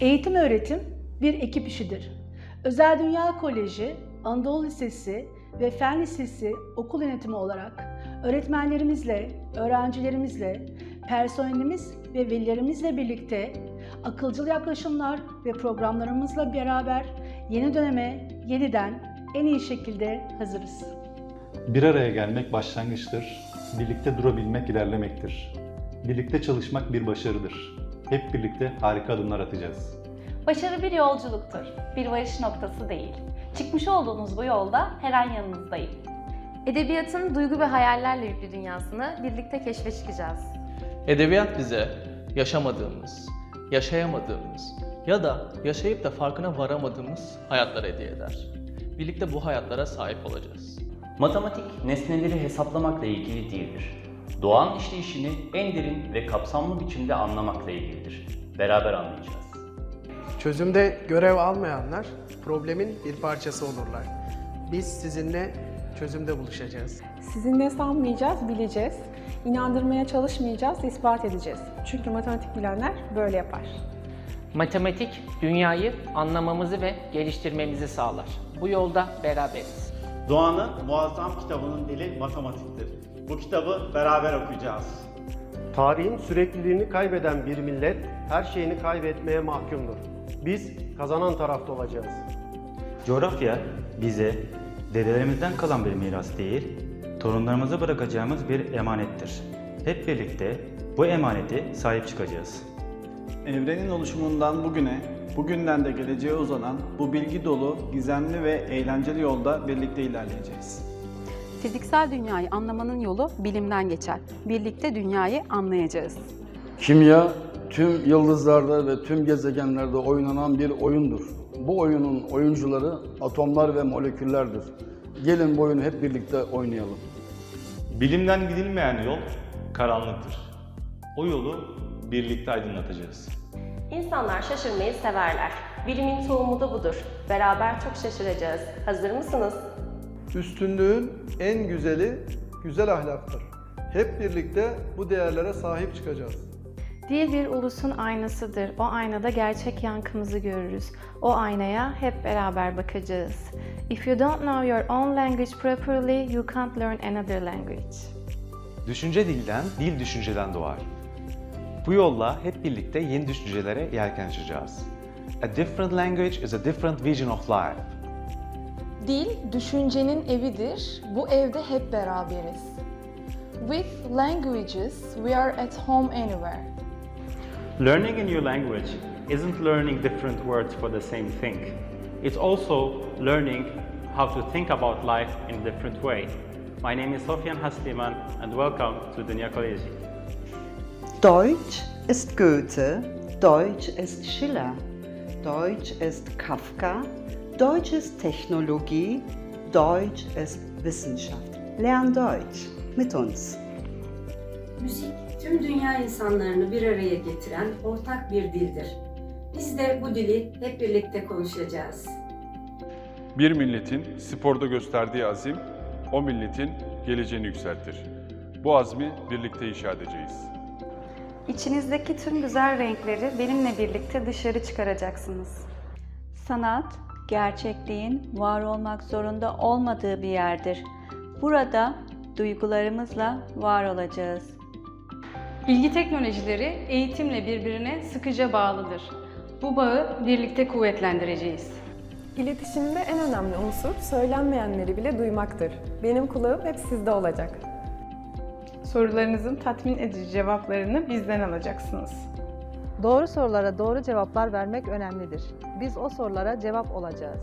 Eğitim öğretim bir ekip işidir. Özel Dünya Koleji, Anadolu Lisesi ve Fen Lisesi okul yönetimi olarak öğretmenlerimizle, öğrencilerimizle, personelimiz ve velilerimizle birlikte akılcıl yaklaşımlar ve programlarımızla beraber yeni döneme yeniden en iyi şekilde hazırız. Bir araya gelmek başlangıçtır. Birlikte durabilmek ilerlemektir. Birlikte çalışmak bir başarıdır. Hep birlikte harika adımlar atacağız. Başarı bir yolculuktur, bir varış noktası değil. Çıkmış olduğunuz bu yolda her an yanınızdayım. Edebiyatın duygu ve hayallerle yüklü dünyasını birlikte keşfe çıkacağız. Edebiyat bize yaşamadığımız, yaşayamadığımız ya da yaşayıp da farkına varamadığımız hayatları hediye eder. Birlikte bu hayatlara sahip olacağız. Matematik nesneleri hesaplamakla ilgili değildir. Doğan işleyişini en derin ve kapsamlı biçimde anlamakla ilgilidir. Beraber anlayacağız. Çözümde görev almayanlar problemin bir parçası olurlar. Biz sizinle çözümde buluşacağız. Sizinle sanmayacağız, bileceğiz. İnandırmaya çalışmayacağız, ispat edeceğiz. Çünkü matematik bilenler böyle yapar. Matematik, dünyayı anlamamızı ve geliştirmemizi sağlar. Bu yolda beraberiz. Doğan'ın muazzam kitabının dili matematiktir. Bu kitabı beraber okuyacağız. Tarihin sürekliliğini kaybeden bir millet her şeyini kaybetmeye mahkumdur. Biz kazanan tarafta olacağız. Coğrafya bize dedelerimizden kalan bir miras değil, torunlarımıza bırakacağımız bir emanettir. Hep birlikte bu emaneti sahip çıkacağız. Evrenin oluşumundan bugüne, bugünden de geleceğe uzanan bu bilgi dolu, gizemli ve eğlenceli yolda birlikte ilerleyeceğiz. Fiziksel dünyayı anlamanın yolu bilimden geçer. Birlikte dünyayı anlayacağız. Kimya tüm yıldızlarda ve tüm gezegenlerde oynanan bir oyundur. Bu oyunun oyuncuları atomlar ve moleküllerdir. Gelin bu oyunu hep birlikte oynayalım. Bilimden gidilmeyen yol karanlıktır. O yolu birlikte aydınlatacağız. İnsanlar şaşırmayı severler. Bilimin tohumu da budur. Beraber çok şaşıracağız. Hazır mısınız? Üstünlüğün en güzeli güzel ahlaktır. Hep birlikte bu değerlere sahip çıkacağız. Dil bir ulusun aynasıdır. O aynada gerçek yankımızı görürüz. O aynaya hep beraber bakacağız. If you don't know your own language properly, you can't learn another language. Düşünce dilden, dil düşünceden doğar. Bu yolla hep birlikte yeni düşüncelere yelken açacağız. A different language is a different vision of life. Dil, düşüncenin evidir. Bu evde hep beraberiz. With languages, we are at home anywhere. Learning a new language isn't learning different words for the same thing. It's also learning how to think about life in a different way. My name is Sofian Hasliman and welcome to Dünya Koleji. Deutsch ist Goethe, Deutsch ist Schiller, Deutsch ist Kafka, Deutsch ist Technologie, Deutsch ist Wissenschaft. Lern Deutsch mit uns. Müzik tüm dünya insanlarını bir araya getiren ortak bir dildir. Biz de bu dili hep birlikte konuşacağız. Bir milletin sporda gösterdiği azim, o milletin geleceğini yükseltir. Bu azmi birlikte inşa edeceğiz. İçinizdeki tüm güzel renkleri benimle birlikte dışarı çıkaracaksınız. Sanat, gerçekliğin var olmak zorunda olmadığı bir yerdir. Burada duygularımızla var olacağız. Bilgi teknolojileri eğitimle birbirine sıkıca bağlıdır. Bu bağı birlikte kuvvetlendireceğiz. İletişimde en önemli unsur söylenmeyenleri bile duymaktır. Benim kulağım hep sizde olacak. Sorularınızın tatmin edici cevaplarını bizden alacaksınız. Doğru sorulara doğru cevaplar vermek önemlidir. Biz o sorulara cevap olacağız.